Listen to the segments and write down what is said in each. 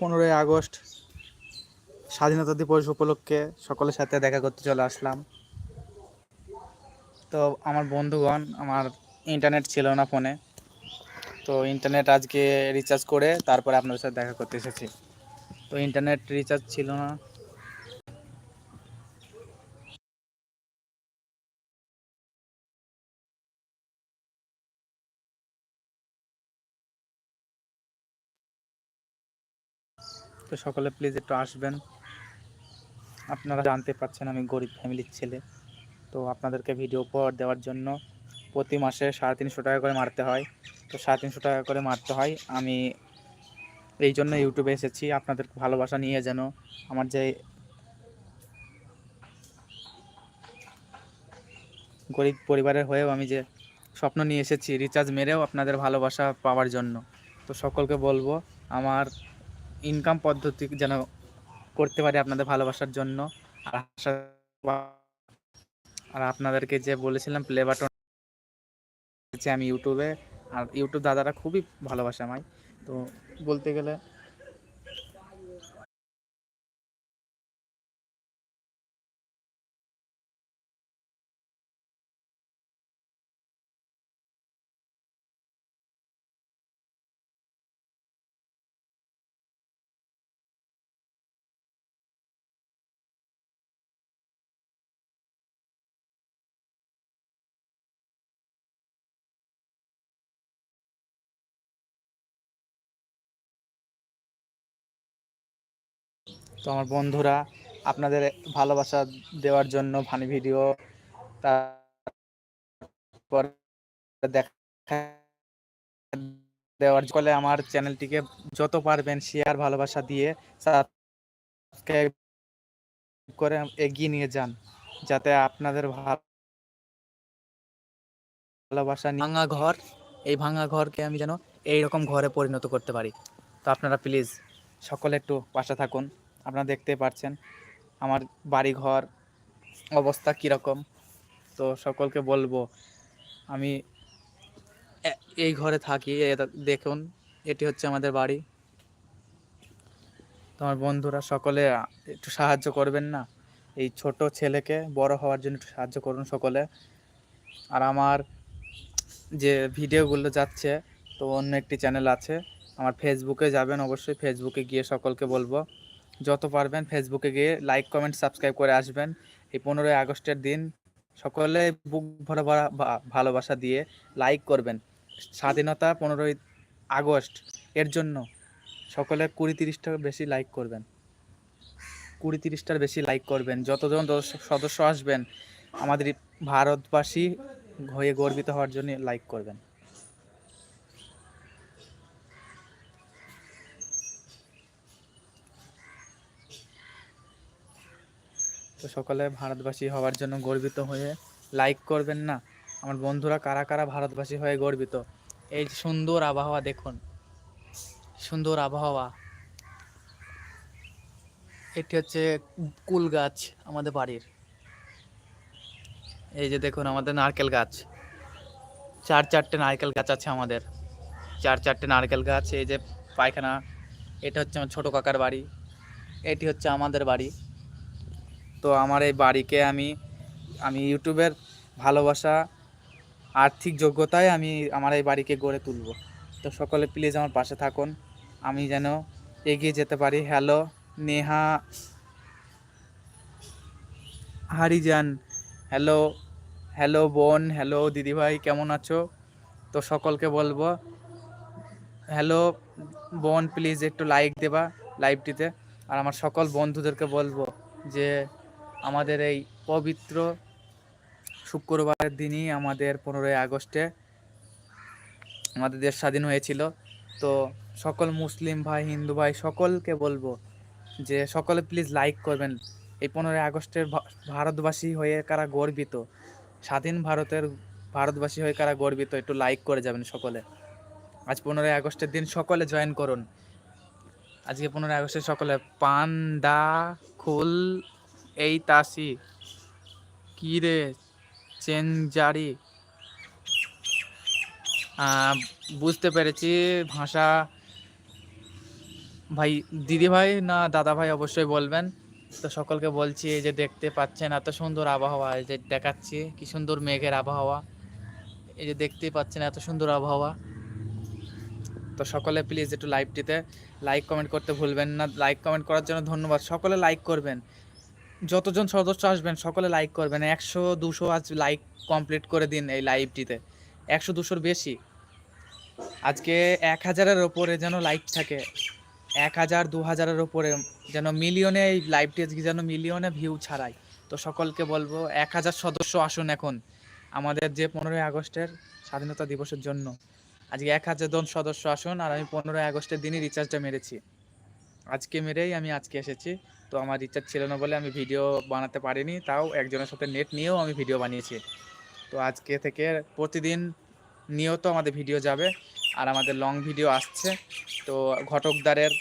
পনেরোই আগস্ট স্বাধীনতা দিবস উপলক্ষে সকলের সাথে দেখা করতে চলে আসলাম। তো আমার বন্ধুগণ, আমার ইন্টারনেট ছিল না ফোনে। তো ইন্টারনেট আজকে রিচার্জ করে তারপরে আপনাদের সাথে দেখা করতে এসেছি। তো ইন্টারনেট রিচার্জ ছিল না। তো সকলে প্লিজ একটু আসবেন। আপনারা জানতে পারছেন আমি গরিব ফ্যামিলির ছেলে। তো আপনাদেরকে ভিডিও উপহার দেওয়ার জন্য প্রতি মাসে সাড়ে তিনশো টাকা করে মারতে হয়। তো সাড়ে তিনশো টাকা করে মারতে হয়। আমি এই জন্য ইউটিউবে এসেছি। আপনাদের ভালোবাসা নিয়ে যেন আমার যে গরিব পরিবারের হয়েও আমি যে স্বপ্ন নিয়ে এসেছি রিচার্জ মেরেও আপনাদের ভালোবাসা পাওয়ার জন্য। তো সকলকে বলব, আমার ইনকাম পদ্ধতি যেন করতে পারি আপনাদের ভালোবাসার জন্য। আর আর আপনাদেরকে যে বলেছিলাম প্লে বাটন আমি ইউটিউবে আর ইউটিউব দাদারা খুবই ভালোবাসে আমায়। তো বলতে গেলে তো আমার বন্ধুরা আপনাদের ভালোবাসা দেওয়ার জন্য ফানি ভিডিও তারপর দেখা দেওয়ার ফলে আমার চ্যানেলটিকে যত পারবেন শেয়ার ভালোবাসা দিয়ে সাবস্ক্রাইব করে এগিয়ে নিয়ে যান, যাতে আপনাদের ভালোবাসা ভাঙা ঘর, এই ভাঙা ঘরকে আমি যেন এইরকম ঘরে পরিণত করতে পারি। তো আপনারা প্লিজ সকলে একটু পাশে থাকুন। আপনারা দেখতে পাচ্ছেন আমার বাড়ি ঘর অবস্থা কীরকম। তো সকলকে বলব, আমি এই ঘরে থাকি দেখুন, এটি হচ্ছে আমাদের বাড়ি। তো আমার বন্ধুরা সকলে একটু সাহায্য করবেন না? এই ছোট ছেলেকে বড় হওয়ার জন্য একটু সাহায্য করুন সকলে। আর আমার যে ভিডিওগুলো যাচ্ছে, তো অন্য একটি চ্যানেল আছে, আমার ফেসবুকে যাবেন, অবশ্যই ফেসবুকে গিয়ে সকলকে বলব। যত পারবেন ফেসবুকে গিয়ে লাইক কমেন্ট সাবস্ক্রাইব করে আসবেন। এই পনেরোই আগস্টের দিন সকলে বুক ভরা ভরা ভালোবাসা দিয়ে লাইক করবেন। স্বাধীনতা পনেরোই আগস্ট, এর জন্য সকলে কুড়ি তিরিশটার বেশি লাইক করবেন। কুড়ি তিরিশটার বেশি লাইক করবেন। যতজন সদস্য আসবেন, আমাদের ভারতবাসী হয়ে গর্বিত হওয়ার জন্য লাইক করবেন। তো সকলে ভারতবাসী হওয়ার জন্য গর্বিত হয়ে লাইক করবেন না। আমার বন্ধুরা কারা কারা ভারতবাসী হয়ে গর্বিত? এই সুন্দর আবহাওয়া দেখুন। সুন্দর আবহাওয়া। এটি হচ্ছে কুল গাছ আমাদের বাড়ির। এই যে দেখুন আমাদের নারকেল গাছ। চার চারটে নারকেল গাছ আছে আমাদের। চার চারটে নারকেল গাছ, এই যে পায়খানা, এটা হচ্ছে আমার ছোটো কাকার বাড়ি। এটি হচ্ছে আমাদের বাড়ি। তো আমার এই বাড়িকে আমি আমি ইউটিউবের ভালোবাসা, আর্থিক যোগ্যতায় আমি আমার এই বাড়িকে গড়ে তুলব। তো সকলে প্লিজ আমার পাশে থাকুন। আমি যেন এগিয়ে যেতে পারি। হ্যালো নেহা, হারিজান। হ্যালো হ্যালো বোন হ্যালো দিদিভাই, কেমন আছো? তো সকলকে বলব হ্যালো বোন প্লিজ একটু লাইক দেবা লাইভটিতে আর আমার সকল বন্ধুদেরকে বলব যে আমাদের এই পবিত্র শুক্রবারের দিনই আমাদের পনেরোই আগস্টে আমাদের দেশ স্বাধীন হয়েছিল। তো সকল মুসলিম ভাই, হিন্দু ভাই, সকলকে বলব যে সকলে প্লিজ লাইক করবেন। এই পনেরোই আগস্টের ভারতবাসী হয়ে কারা গর্বিত? স্বাধীন ভারতের ভারতবাসী হয়ে কারা গর্বিত? একটু লাইক করে যাবেন সকলে। আজ পনেরোই আগস্টের দিন সকলে জয়েন করুন। আজকে পনেরোই আগস্টে সকলে পান দা খুল এই তাসি, কি রে চেনজারি? বুঝতে পেরেছি ভাষা। ভাই দিদি ভাই না দাদা ভাই অবশ্যই বলবেন। তো সকলকে বলছি, এই যে দেখতে পাচ্ছেন, এত সুন্দর আবহাওয়া, এই যে দেখাচ্ছি, কি সুন্দর মেঘের আবহাওয়া। এই যে দেখতেই পাচ্ছেন, এত সুন্দর আবহাওয়া। তো সকলে প্লিজ একটু লাইভটিতে লাইক কমেন্ট করতে ভুলবেন না। লাইক কমেন্ট করার জন্য ধন্যবাদ। সকলে লাইক করবেন। যতজন সদস্য আসবেন, সকলে লাইক করবেন। একশো, দুশো আজ লাইক কমপ্লিট করে দিন এই লাইভটিতে একশো, দুশোর বেশি। আজকে এক হাজারের ওপরে যেন লাইক থাকে। এক হাজার, দু হাজারের ওপরে যেন মিলিয়নে এই লাইভটি আজকে যেন মিলিয়নে ভিউ ছাড়াই তো সকলকে বলব, এক হাজার সদস্য আসুন এখন। আমাদের যে পনেরোই আগস্টের স্বাধীনতা দিবসের জন্য। আজকে এক হাজার জন সদস্য আসুন, আর আমি পনেরোই আগস্টের দিনই রিচার্জটা মেরেছি। আজকে মেরেই আমি আজকে এসেছি। তো আমার রিচার্জ ছিল না বলে আমি ভিডিও বানাতে পারিনি। তাও একজনের সাথে নেট নিয়েও আমি ভিডিও বানিয়েছি। তো আজকে থেকে প্রতিদিন নিয়ত আমাদের ভিডিও যাবে আর আমাদের লং ভিডিও আসছে। তো ঘটকদারের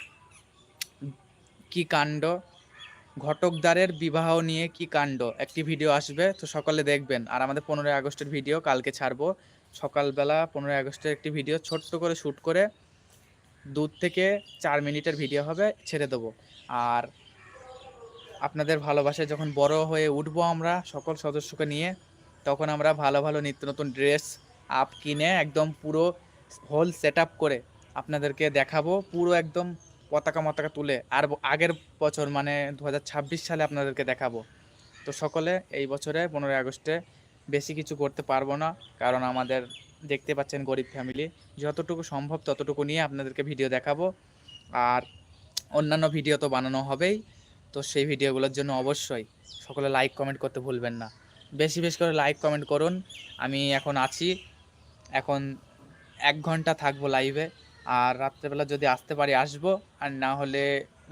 কি কাণ্ড, ঘটকদারের বিবাহ নিয়ে কি কাণ্ড, একটি ভিডিও আসবে, তো সকলে দেখবেন। আর আমাদের পনেরোই আগস্টের ভিডিও কালকে ছাড়বো। সকালবেলা পনেরোই আগস্টের একটি ভিডিও ছোট্ট করে শ্যুট করে দূর থেকে চার মিনিটের ভিডিও হবে, ছেড়ে দেবো। আর আপনাদের ভালোবাসায় যখন বড় হয়ে উঠবো আমরা সকল সদস্যকে নিয়ে, তখন আমরা ভালো ভালো নিত্য নতুন ড্রেস আপ কিনে একদম পুরো হোল সেট করে আপনাদেরকে দেখাবো, পুরো একদম পতাকা মতাকা তুলে। আর আগের বছর মানে দু হাজার ছাব্বিশ সালে আপনাদেরকে দেখাবো। তো সকলে এই বছরে পনেরোই আগস্টে বেশি কিছু করতে পারব না, কারণ আমাদের দেখতে পাচ্ছেন গরিব ফ্যামিলি যতটুকু সম্ভব ততটুকু নিয়ে আপনাদেরকে ভিডিও দেখাবো। আর অন্যান্য ভিডিও তো বানানো হবেই। তো সেই ভিডিওগুলোর জন্য অবশ্যই সকলে লাইক কমেন্ট করতে ভুলবেন না। বেশি বেশি করে লাইক কমেন্ট করুন। আমি এখন আছি। এখন এক ঘণ্টা থাকব লাইভে আর রাত্রেবেলা যদি আসতে পারি, আসব। আর না হলে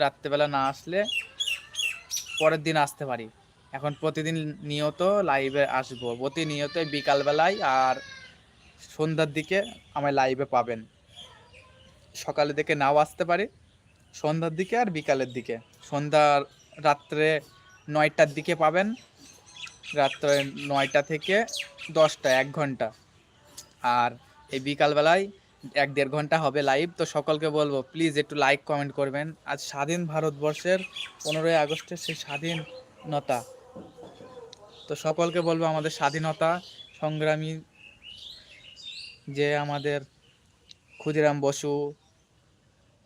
রাত্রেবেলা না আসলে পরের দিন আসতে পারি। এখন প্রতিদিন নিয়ত লাইভে আসব। প্রতিনিয়ত বিকালবেলায় আর সন্ধ্যার দিকে আমায় লাইভে পাবেন। সকালে দিকে নাও আসতে পারি, সন্ধ্যার দিকে আর বিকালের দিকে। সন্ধ্যার রাত্রে নয়টার দিকে পাবেন। রাত্রে নয়টা থেকে দশটা, এক ঘণ্টা। আর এই বিকালবেলায় এক দেড় ঘণ্টা হবে লাইভ তো সকলকে বলব প্লিজ একটু লাইক কমেন্ট করবেন। আজ স্বাধীন ভারতবর্ষের পনেরোই আগস্টের সেই স্বাধীনতা। তো সকলকে বলব, আমাদের স্বাধীনতা সংগ্রামী যে আমাদের ক্ষুদিরাম বসু,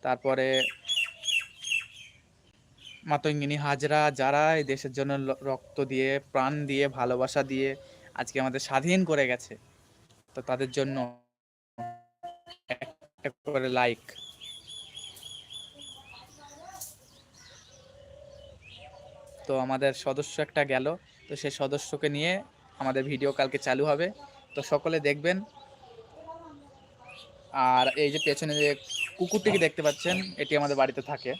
তারপরে মাতঙ্গিনী হাজরা যারা এই দেশের জন্য রক্ত দিয়ে, প্রাণ দিয়ে, ভালোবাসা দিয়ে আজকে আমাদের স্বাধীন করে গেছে, তো তাদের জন্য একটা করে লাইক তো আমাদের সদস্য একটা গেল, তো সেই সদস্যকে নিয়ে আমাদের ভিডিও কালকে চালু হবে, তো সকলে দেখবেন। আর এই যে পেছনে যে কুকুরটিকে দেখতে পাচ্ছেন, এটি আমাদের বাড়িতে থাকে।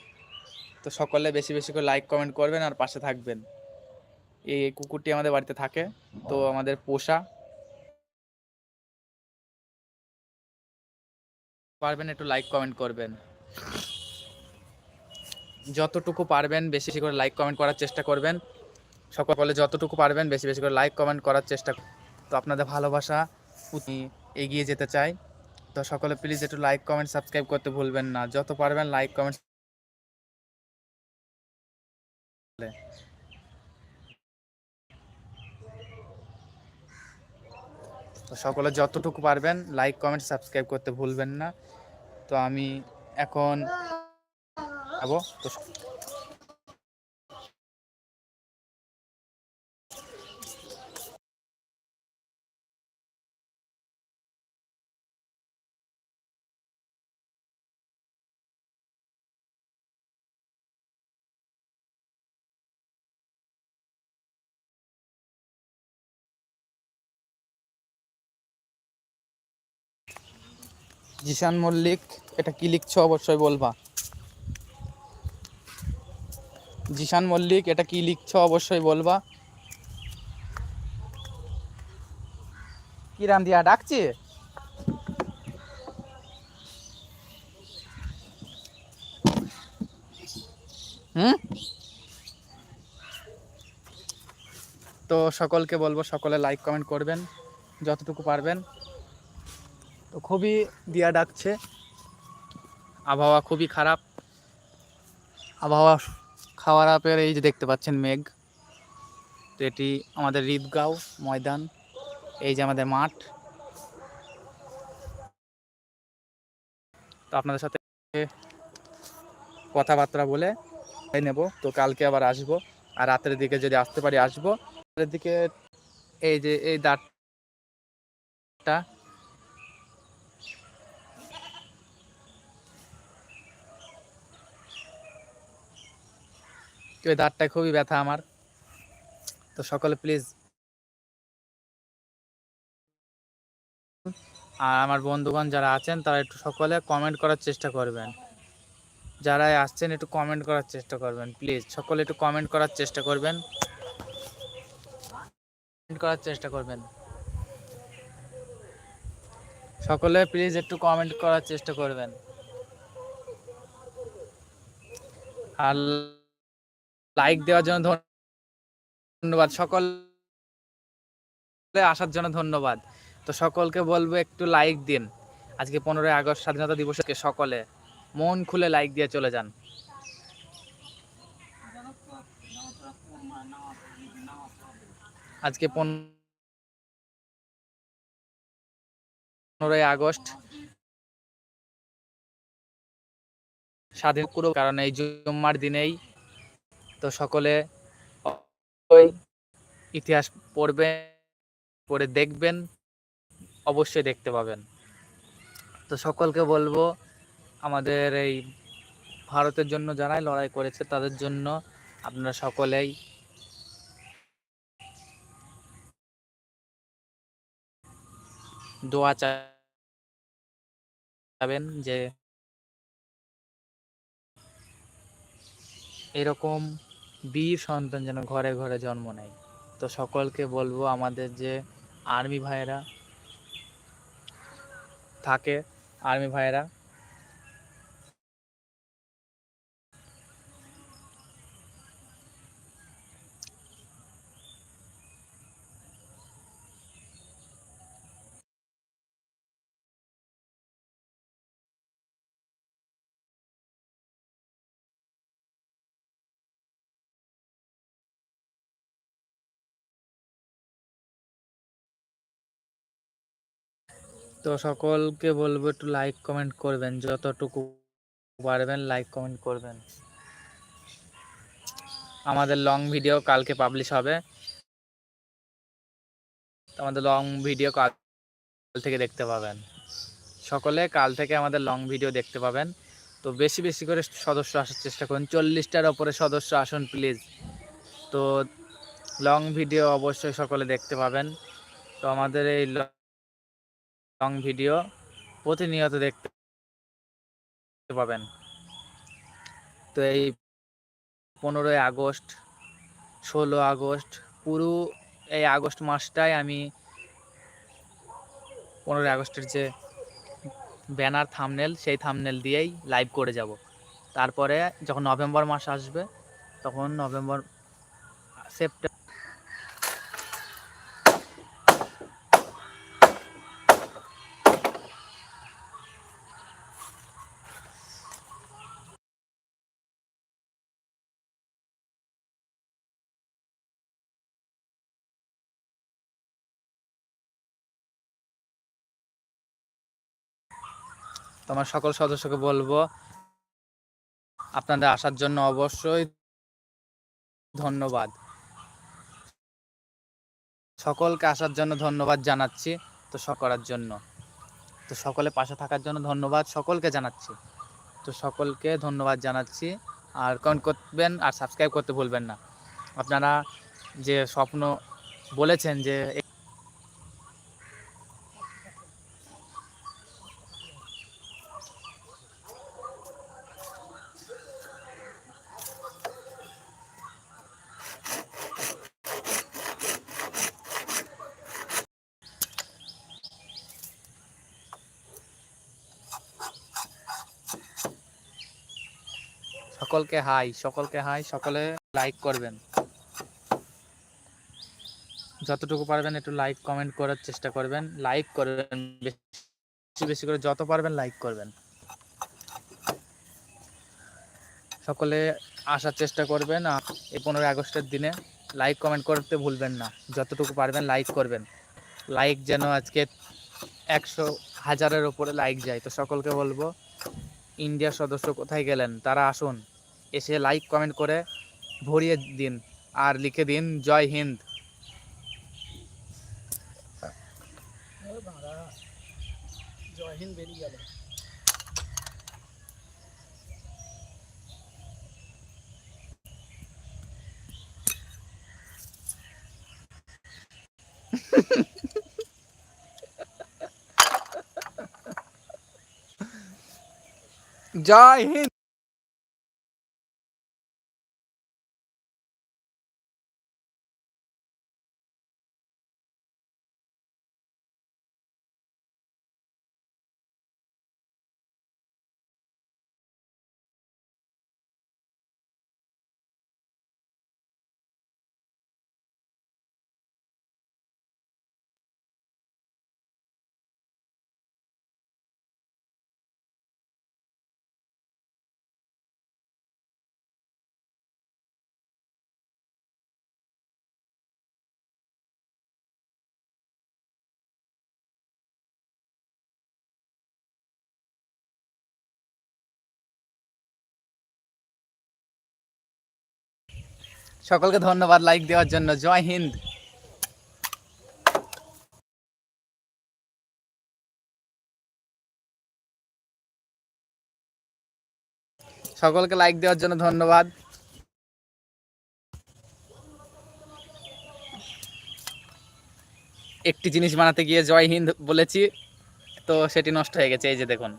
তো সকলে বেশি বেশি করে লাইক কমেন্ট করবেন আর পাশে থাকবেন। এই কুকুরটি আমাদের বাড়িতে থাকে, তো আমাদের পোষা। পারবেন একটু লাইক কমেন্ট করবেন। যতটুকু পারবেন বেশি বেশি করে লাইক কমেন্ট করার চেষ্টা করবেন। সকলে যতটুকু পারবেন বেশি বেশি করে লাইক কমেন্ট করার চেষ্টা তো আপনাদের ভালোবাসা এগিয়ে যেতে চাই তো সকলে প্লিজ একটু লাইক কমেন্ট সাবস্ক্রাইব করতে ভুলবেন না। যত পারবেন লাইক কমেন্ট তো সকলে যতটুকু পারবেন লাইক কমেন্ট সাবস্ক্রাইব করতে ভুলবেন না। তো আমি এখন যাব। তো জিশান মল্লিক, এটা কি লিখছো অবশ্যই বলবা। জিশান মল্লিক, এটা কি লিখছো অবশ্যই বলবা। কি রাম দিয়া ডাকছি? হুম? তো সকলকে বলব, সকলে লাইক কমেন্ট করবেন, যতটুকু পারবেন। তো খুবই দিয়া ডাকছে। আবহাওয়া খুবই খারাপ। আবহাওয়া খাওয়ার আপের এই যে দেখতে পাচ্ছেন মেঘ। তো এটি আমাদের ঈদগাঁও ময়দান এই যে আমাদের মাঠ। তো আপনাদের সাথে কথাবার্তা বলে নেব। তো কালকে আবার আসব। আর রাতের দিকে যদি আসতে পারি আসব। রাতের দিকে এই যে এই দাঁতটা ওই দাঁতটা খুবই ব্যথা আমার। তো সকলে প্লিজ আর আমার বন্ধুগণ যারা আছেন, তারা একটু সকলে কমেন্ট করার চেষ্টা করবেন। যারা আসছেন, একটু কমেন্ট করার চেষ্টা করবেন প্লিজ সকলে একটু কমেন্ট করার চেষ্টা করবেন। কমেন্ট করার চেষ্টা করবেন। সকলে প্লিজ একটু কমেন্ট করার চেষ্টা করবেন। আর লাইক দেওয়ার জন্য ধন্যবাদ। সকল আসার জন্য ধন্যবাদ। তো সকলকে বলব একটু লাইক দিন। আজকে পনেরোই আগস্ট, স্বাধীনতা দিবসকে সকলে মন খুলে লাইক দিয়ে চলে যান। আজকে পনেরোই আগস্ট। স্বাধীন পুরো কারণ এই জুম্মার দিনেই তো সকলে ইতিহাস পড়বেন, পড়ে দেখবেন, অবশ্যই দেখতে পাবেন। তো সকলকে বলব, আমাদের এই ভারতের জন্য যারাই লড়াই করেছে তাদের জন্য আপনারা সকলেই দোয়া চাবেন যে এরকম বীর সন্তান যেন ঘরে ঘরে জন্ম নেয়। তো সকলকে বলব আমাদের যে আর্মি ভাইয়েরা থাকে আর্মি ভাইয়েরা তো সকলকে বলব একটু লাইক কমেন্ট করবেন। যতটুকু পারবেন লাইক কমেন্ট করবেন। আমাদের লং ভিডিও কালকে পাবলিশ হবে। আমাদের লং ভিডিও কাল থেকে দেখতে পাবেন। সকলে কাল থেকে আমাদের লং ভিডিও দেখতে পাবেন। তো বেশি বেশি করে সদস্য আসার চেষ্টা করুন। চল্লিশটার ওপরে সদস্য আসুন প্লিজ তো লং ভিডিও অবশ্যই সকলে দেখতে পাবেন। তো আমাদের এই লং ভিডিও প্রতিনিয়ত দেখতে পাবেন। তো এই পনেরোই আগস্ট, ষোলো আগস্ট, পুরো এই আগস্ট মাসটাই আমি পনেরোই আগস্টের যে ব্যানার থামনেল, সেই থামনেল দিয়েই লাইভ করে যাব। তারপরে যখন নভেম্বর মাস আসবে, তখন নভেম্বর, সেপ্টেম্বর তোমার সকল সদস্যকে বলব, আপনাদের আসার জন্য অবশ্যই ধন্যবাদ। সকলকে আসার জন্য ধন্যবাদ জানাচ্ছি, তো করার জন্য। তো সকলে পাশে থাকার জন্য ধন্যবাদ, সকলকে জানাচ্ছি। তো সকলকে ধন্যবাদ জানাচ্ছি, আর কমেন্ট করবেন আর সাবস্ক্রাইব করতে ভুলবেন না। আপনারা যে স্বপ্ন বলেছেন যে সকলকে হাই সকলকে হাই, সকলে লাইক করবেন। যতটুকু পারবেন একটু লাইক কমেন্ট করার চেষ্টা করবেন। লাইক করবেন, বেশি বেশি করে যত পারবেন লাইক করবেন। সকলে আসার চেষ্টা করবেন এই পনেরোই আগস্টের দিনে লাইক কমেন্ট করতে ভুলবেন না। যতটুকু পারবেন লাইক করবেন। লাইক যেন আজকে একশো হাজারের ওপরে লাইক যায়। তো সকলকে বলব ইন্ডিয়ার সদস্য কোথায় গেলেন? তারা আসুন। এসে লাইক কমেন্ট করে ভরিয়ে দিন আর লিখে দিন জয় হিন্দ। জয় হিন্দ বেরিয়ে গেল। জয় হিন্দ। সকলকে ধন্যবাদ লাইক দেওয়ার জন্য। জয় হিন্দ। সকলকে লাইক দেওয়ার জন্য ধন্যবাদ। একটি জিনিস বানাতে গিয়ে জয় হিন্দ বলেছি, তো সেটি নষ্ট হয়ে গেছে, এই যে দেখুন।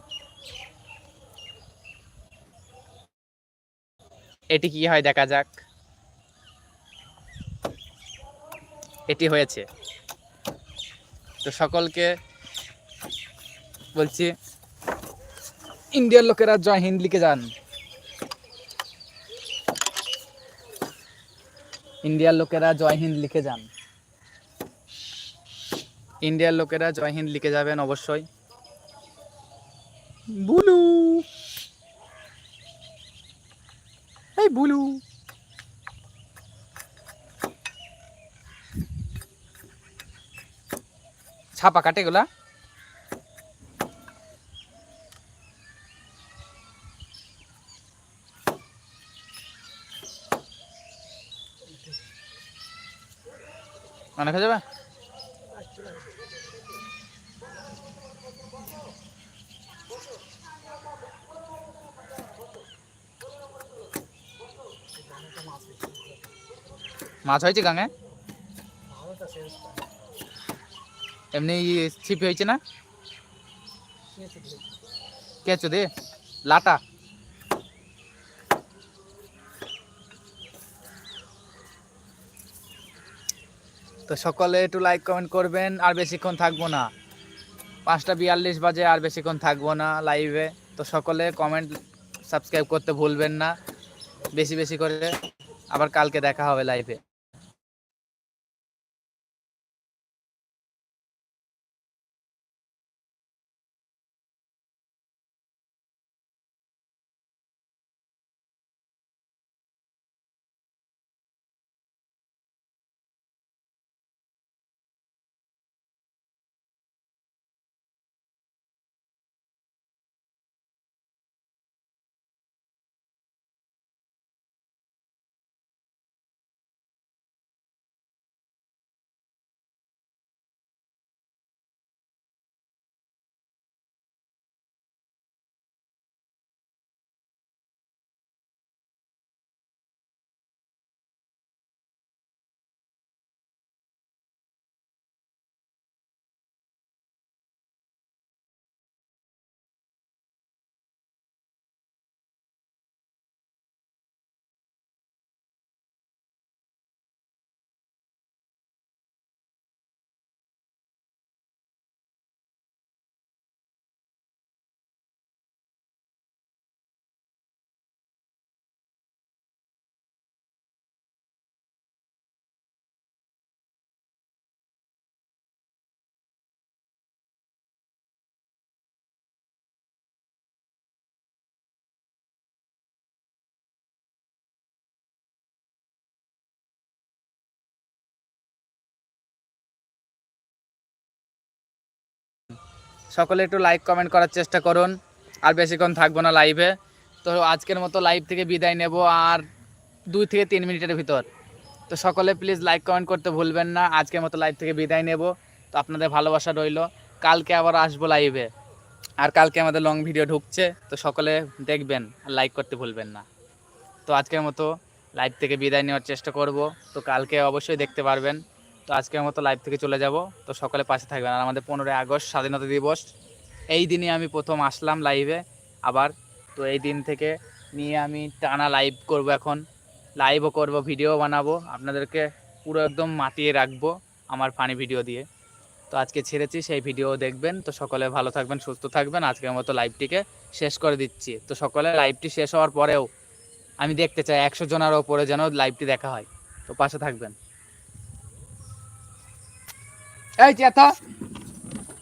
এটি কি হয় দেখা যাক। এটি হয়েছে। তো সকলকে বলছি, ইন্ডিয়ার লোকেরা জয় হিন্দ লিখে যান। ইন্ডিয়ার লোকেরা জয় হিন্দ লিখে যান। ইন্ডিয়ার লোকেরা জয় হিন্দ লিখে যাবেন অবশ্যই। বুলু। এই বুলু। ছাপা কাটে গুলা অনেক যাবে? মাছ হয়েছে গাঙে? এমনি ছিপ হয়েছে না। কেঁচো দে লাটা? তো সকলে একটু লাইক কমেন্ট করবেন আর বেশিক্ষণ থাকব না। পাঁচটা বিয়াল্লিশ বাজে আর বেশিক্ষণ থাকব না লাইভে তো সকলে কমেন্ট সাবস্ক্রাইব করতে ভুলবেন না। বেশি বেশি করে আবার কালকে দেখা হবে লাইভে সকলে একটু লাইক কমেন্ট করার চেষ্টা করুন। আর বেশিক্ষণ থাকব না লাইভে তো আজকের মতো লাইভ থেকে বিদায় নেব, আর দুই থেকে তিন মিনিটের ভিতর। তো সকলে প্লিজ লাইক কমেন্ট করতে ভুলবেন না। আজকের মতো লাইভ থেকে বিদায় নেব। তো আপনাদের ভালোবাসা রইল। কালকে আবার আসব লাইভে আর কালকে আমাদের লং ভিডিও ঢুকছে। তো সকলে দেখবেন, আর লাইক করতে ভুলবেন না। তো আজকের মতো লাইভ থেকে বিদায় নেওয়ার চেষ্টা করব। তো কালকে অবশ্যই দেখতে পারবেন। তো আজকের মতো লাইভ থেকে চলে যাব। তো সকলে পাশে থাকবেন। আর আমাদের পনেরোই আগস্ট স্বাধীনতা দিবস। এই দিনে আমি প্রথম আসলাম লাইভে আবার। তো এই দিন থেকে নিয়ে আমি টানা লাইভ করব এখন। লাইভও করব ভিডিও বানাবো। আপনাদেরকে পুরো একদম মাতিয়ে রাখব আমার ফানি ভিডিও দিয়ে। তো আজকে ছেড়েছি, সেই ভিডিও দেখবেন। তো সকলে ভালো থাকবেন, সুস্থ থাকবেন। আজকের মতো লাইভটিকে শেষ করে দিচ্ছি। তো সকলে লাইভটি শেষ হওয়ার পরেও আমি দেখতে চাই একশো জনের ওপরে যেন লাইভটি দেখা হয়। তো পাশে থাকবেন। এই চেতা।